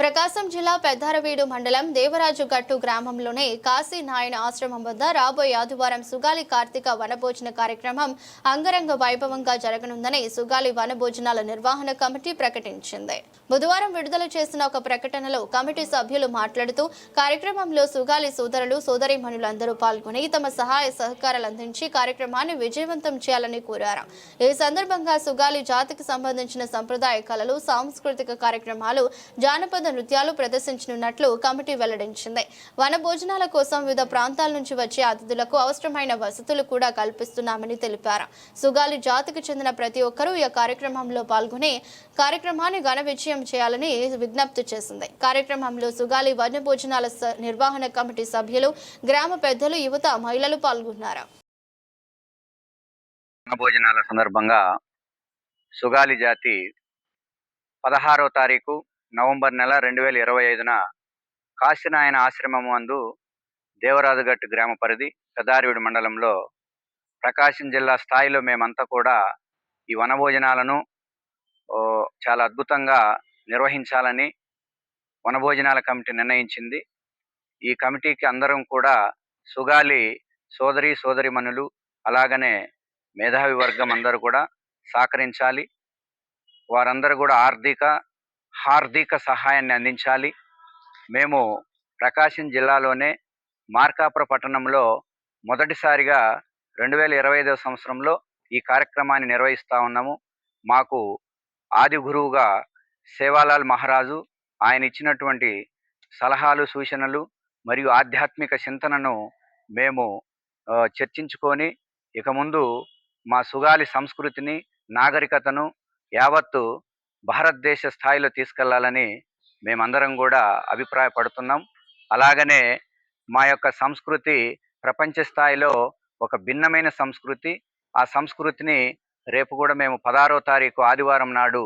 ప్రకాశం జిల్లా పెద్దారవీడు మండలం దేవరాజు గట్టు గ్రామంలోని కాశీ నాయన ఆశ్రమం వద్ద రాబోయే ఆదివారం సుగాలి కార్తీక వనభోజన కార్యక్రమం అంగరంగ వైభవంగా జరగనుందని సుగాలి వనభోజనాల నిర్వహణ కమిటీ ప్రకటించింది. బుధవారం విడుదల చేసిన ఒక ప్రకటనలో కమిటీ సభ్యులు మాట్లాడుతూ కార్యక్రమంలో సుగాలి సోదరులు సోదరిమణులందరూ పాల్గొని తమ సహాయ సహకారాలు అందించి కార్యక్రమాన్ని విజయవంతం చేయాలని కోరారు. ఈ సందర్భంగా సుగాలి జాతికి సంబంధించిన సంప్రదాయ కళలు సాంస్కృతిక కార్యక్రమాలు జానపద నృత్యాలు ప్రదర్శించనున్నట్లు కమిటీ వెల్లడించింది. వన భోజనాల కోసం వివిధ ప్రాంతాల నుంచి వచ్చే అతిథులకు అవసరమైన వసతులు కూడా కల్పిస్తున్నామని తెలిపారు. సుగాలి జాతికి చెందిన ప్రతి ఒక్కరూ ఈ కార్యక్రమంలో పాల్గొని కార్యక్రమాన్ని ఘన విజయం చేయాలని విజ్ఞప్తి చేసింది. కార్యక్రమంలో సుగాలి వన భోజనాల నిర్వహణ కమిటీ సభ్యులు గ్రామ పెద్దలు యువత మహిళలు పాల్గొన్నారు. భోజనాల సందర్భంగా సుగాలి జాతి పదహారో తారీఖు నవంబర్ నెల రెండు వేల ఇరవై ఐదున కాశీనాయన ఆశ్రమం అందు దేవరాజుగట్టు గ్రామ పరిధి పెదారివిడి మండలంలో ప్రకాశం జిల్లా స్థాయిలో మేమంతా కూడా ఈ వనభోజనాలను చాలా అద్భుతంగా నిర్వహించాలని వనభోజనాల కమిటీ నిర్ణయించింది. ఈ కమిటీకి అందరం కూడా సుగాలి సోదరి సోదరిమణులు అలాగనే మేధావి వర్గం అందరూ కూడా సహకరించాలి. వారందరూ కూడా ఆర్థిక హార్దిక సహాయాన్ని అందించాలి. మేము ప్రకాశం జిల్లాలోనే మార్కాపుర పట్టణంలో మొదటిసారిగా రెండు వేల ఇరవై ఐదవ సంవత్సరంలో ఈ కార్యక్రమాన్ని నిర్వహిస్తూ ఉన్నాము. మాకు ఆది గురువుగా సేవాలాల్ మహారాజు ఆయన ఇచ్చినటువంటి సలహాలు సూచనలు మరియు ఆధ్యాత్మిక చింతనను మేము చర్చించుకొని ఇక ముందు మా సుగాలి సంస్కృతిని నాగరికతను యావత్తు భారతదేశ స్థాయిలో తీసుకెళ్ళాలని మేమందరం కూడా అభిప్రాయపడుతున్నాం. అలాగనే మా యొక్క సంస్కృతి ప్రపంచ స్థాయిలో ఒక భిన్నమైన సంస్కృతి. ఆ సంస్కృతిని రేపు కూడా మేము పదహారో తారీఖు ఆదివారం నాడు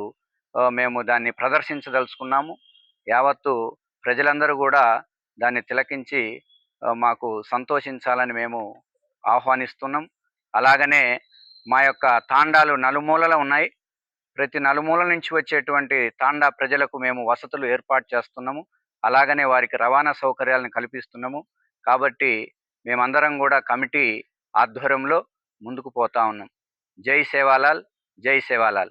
మేము దాన్ని ప్రదర్శించదలుచుకున్నాము. యావత్తు ప్రజలందరూ కూడా దాన్ని తిలకించి మాకు సంతోషించాలని మేము ఆహ్వానిస్తున్నాం. అలాగనే మా యొక్క తాండాలు నలుమూలల ఉన్నాయి. ప్రతి నలుమూల నుంచి వచ్చేటువంటి తాండా ప్రజలకు మేము వసతులు ఏర్పాటు చేస్తున్నాము. అలాగనే వారికి రవాణా సౌకర్యాలను కల్పిస్తున్నాము. కాబట్టి మేమందరం కూడా కమిటీ ఆధ్వర్యంలో ముందుకు పోతా ఉన్నాం. జై సేవాలాల్ జై సేవాలాల్.